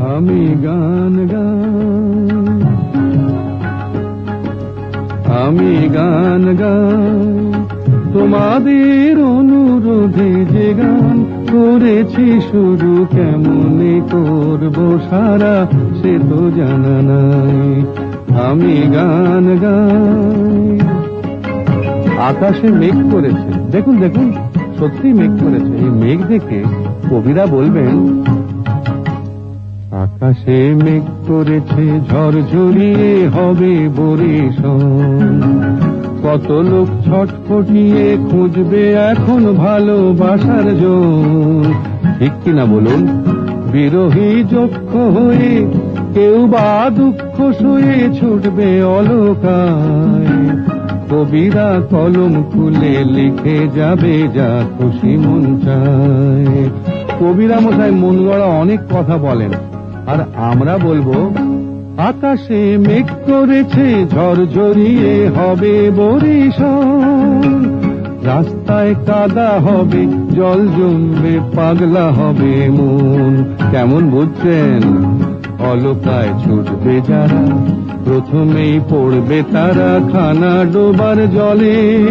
আমি গান গাই। আমি গান গাই। তোমাদের অনুরোধে যে গান করেছি শুরু কেমনে করব সারা সে তো জানা নাই। আমি গান গাই। আকাশে মেঘ করেছে। দেখুন দেখুন সত্যি মেঘ করেছে। এই মেঘ দেখে কবিরা বলবেন আকাশে মেঘ করেছে, ঝড় ঝরিয়ে হবে বরিশন কত লোক ছটফটিয়ে খুঁজবে এখন ভালোবাসার জন ঠিক কিনা বলুন? বিরোহী যক্ষ হয়ে কেউ বা দুঃখ শুয়ে ছুটবে অলকায়। কবিরা কলম খুলে লিখে যাবে যা খুশি মন চায়। কবিরা মশাই মন গড়া অনেক কথা বলেন। আর আমরা বলব, আকাশে মেঘ করেছে, ঝড় ঝরিয়ে হবে বরিশন রাস্তায় কাদা হবে, জল জমবে, পাগলা হবে মন। কেমন বুঝছেন? অলকায় ছুটবে যারা, প্রথমেই পড়বে তারা খানা ডোবার জলে।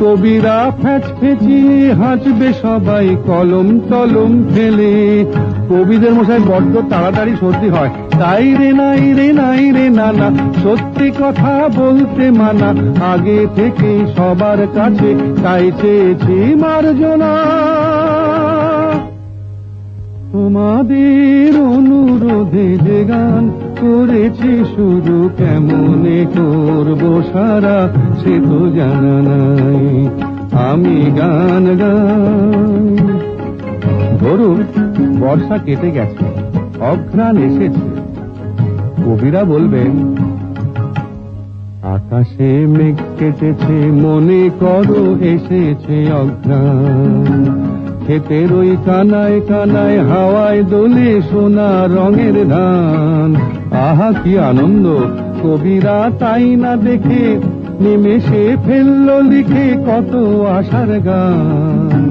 কবিরা ফ্যাচ ফেঁচিয়ে হাঁচবে সবাই, কলম টলম ফেলে। কবিদের মশাই বড্ড তাড়াতাড়ি সর্দি হয়। তাই রে নাই রে নাই রে নানা, সত্যি কথা বলতে মানা, আগে থেকে সবার কাছে তাই চেয়েছি মার্জনা। তোমাদের অনুরোধে যে গান করেছি শুরু কেমনে করব সারা, সে তো জানা নাই। আমি গান ধরুন বর্ষা কেটে গেছে, অঘ্রাণ এসেছে। কবিরা বলবেন, আকাশে মেঘ কেটেছে, মনে করো এসেছে অঘ্রাণ। ক্ষেতের ওই কানায় কানায় হাওয়ায় দোলে সোনা রঙের ধান। আহা, কি আনন্দ, কবিরা তাই না দেখে নিমেষে ফেলল লিখে কত আশার গান।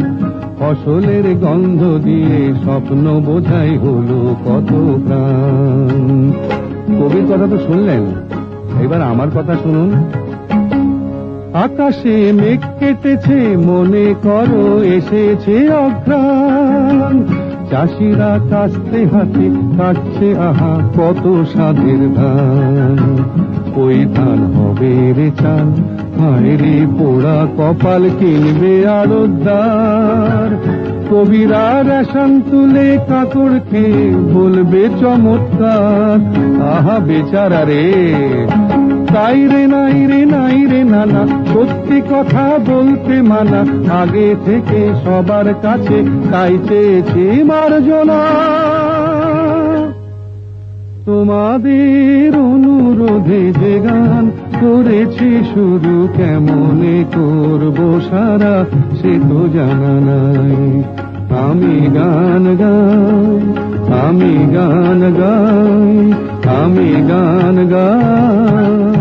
ফসলের গন্ধ দিয়ে স্বপ্ন বোঝাই হলো কত প্রাণ। কবির কথা তো শুনলেন, এবার আমার কথা শুনুন। আকাশে মেঘ কেটেছে, মনে করো এসেছে অঘ্রাণ। চাষিরা কাস্তে হাতে কাটছে, আহা, কত স্বাদের ধান। ওই ধান হবে রে চাল হায় রে পোড়া কপাল কিনবে আড়দার কবিরা রেশন তুলে কাকড় খেয়ে বলবে চমৎকার। আহা বেচারা রে, তাই রে নাই রে নাই রে নানা, সত্যি কথা বলতে মানা, আগে থেকে সবার কাছে তাই চেয়েছি মার্জনা। তোমাদের অনুরোধে যে গান করেছি শুধু কেমনে করব সারা, সে তো জানা নাই। আমি গান গাই, আমি গান গাই, আমি গান গাই।